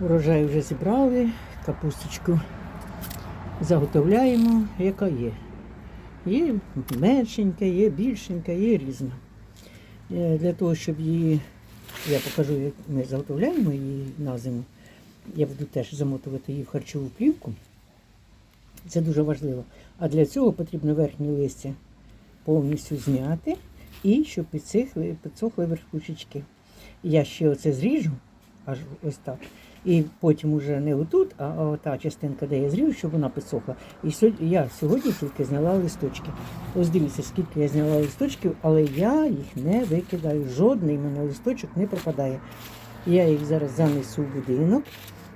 Урожай вже зібрали, капусточку заготовляємо, яка є. Є меншенька, є більшенька, є різна. Е, Для того, щоб її, я покажу, як ми заготовляємо її на зиму. Я буду теж замотувати її в харчову плівку. Це дуже важливо. А для цього потрібно верхнє листя повністю зняти і щоб підсохли верхушечки. Я ще оце зріжу, аж ось так. І потім уже не отут, а та частинка, де я зріжу, щоб вона підсохла. І я сьогодні тільки зняла листочки. Ось дивіться, скільки я зняла листочків, але я їх не викидаю. Жодний мене листочок не пропадає. Я їх зараз занесу в будинок,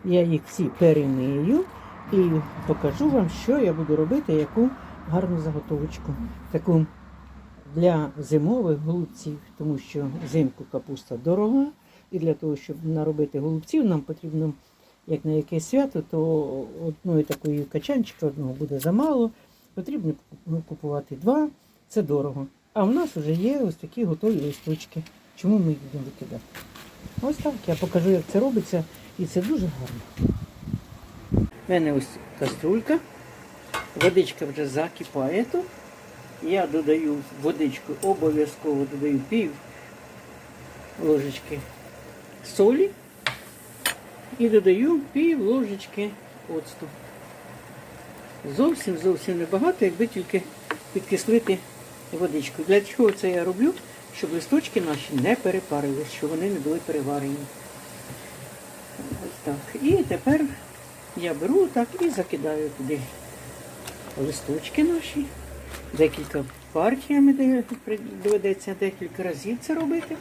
я їх всі перемию і покажу вам, що я буду робити, яку гарну заготовочку. Таку для зимових голубців, тому що взимку капуста дорога. І для того, щоб наробити голубців, нам потрібно, як на якесь свято, то одної такої качанчика одного буде замало. Потрібно купувати два, це дорого. А в нас вже є ось такі готові листочки. Чому ми їх будемо викидати? Ось так, я покажу, як це робиться, і це дуже гарно. У мене ось каструлька, водичка вже закипає тут. Я додаю водичку, обов'язково додаю пів ложечки солі і додаю пів ложечки оцту. Зовсім зовсім небагато, якби тільки підкислити водичку. Для чого це я роблю? Щоб листочки наші не перепарились, щоб вони не були переварені. Ось так. І тепер я беру так і закидаю туди листочки наші. Декілька партіями доведеться декілька разів це робити.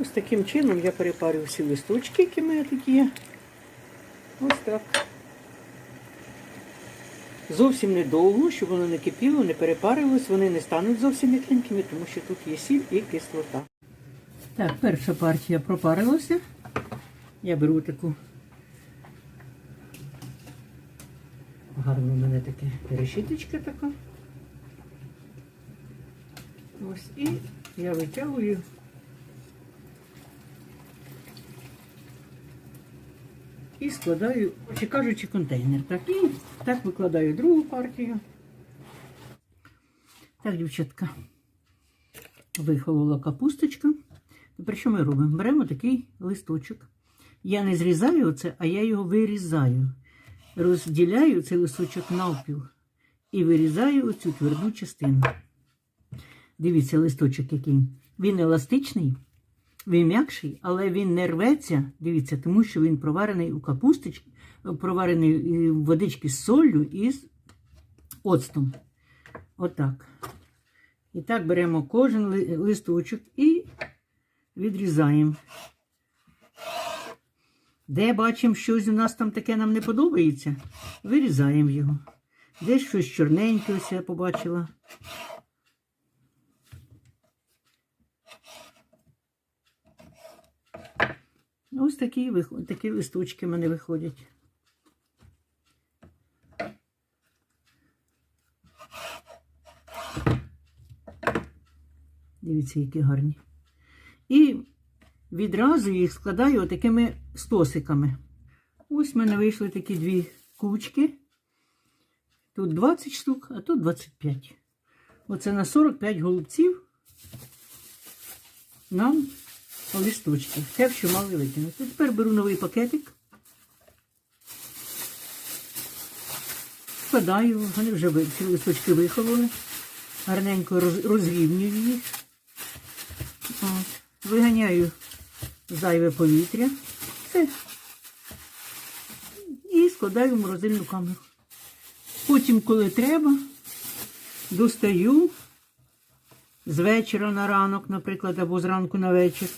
Ось таким чином я перепарю всі листочки, які в мене є. Ось так. Зовсім недовго, щоб воно не кипіло, не перепарилось, вони не стануть зовсім м'якенькими, тому що тут є сіль і кислота. Так, перша партія пропарилася. Я беру таку. Гарно в мене таке решіточка така. Ось і я витягую. І складаю, чи кажучи, контейнер. Так, і так викладаю другу партію. Так, дівчатка, вихолола капусточка. Тепер що ми робимо? Беремо такий листочок. Я не зрізаю це, а я його вирізаю. Розділяю цей листочок навпіл і вирізаю оцю тверду частину. Дивіться, листочок який. Він еластичний, він м'якший, але він не рветься. Дивіться, тому що він проварений у капусточці, проварений е, в водичці з соллю і з оцтом. Отак. І так беремо кожен листочок і відрізаємо. Де бачимо, щось у нас там таке нам не подобається, вирізаємо його. Десь щось чорненьке ось я побачила. Ось такі, такі листочки в мене виходять. Дивіться, які гарні. І відразу їх складаю отакими стосиками. Ось в мене вийшли такі дві кучки. Тут 20 штук, а тут 25. Оце на 45 голубців нам листочки. Те, що мали викинути. Тепер беру новий пакетик. Складаю, вони вже ці листочки вихололи. Гарненько розрівнюю їх. От. Виганяю зайве повітря. Все. І складаю в морозильну камеру. Потім, коли треба, достаю з вечора на ранок, наприклад, або зранку на вечір.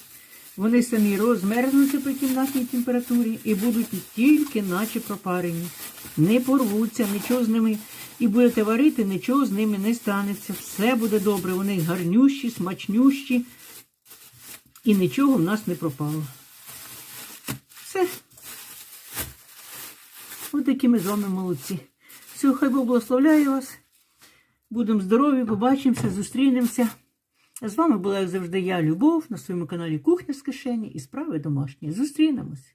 Вони самі розмерзнуться при кімнатній температурі і будуть тільки наче пропарені. Не порвуться, нічого з ними. І будете варити, нічого з ними не станеться. Все буде добре. Вони гарнющі, смачнющі. І нічого в нас не пропало. Все. Ось такі ми з вами молодці. Все, хай Бог благословляє вас. Будемо здорові, побачимося, зустрінемося. З вами була, як завжди, я, Любов, на своєму каналі Кухня з кишені і справи домашні. Зустрінемось!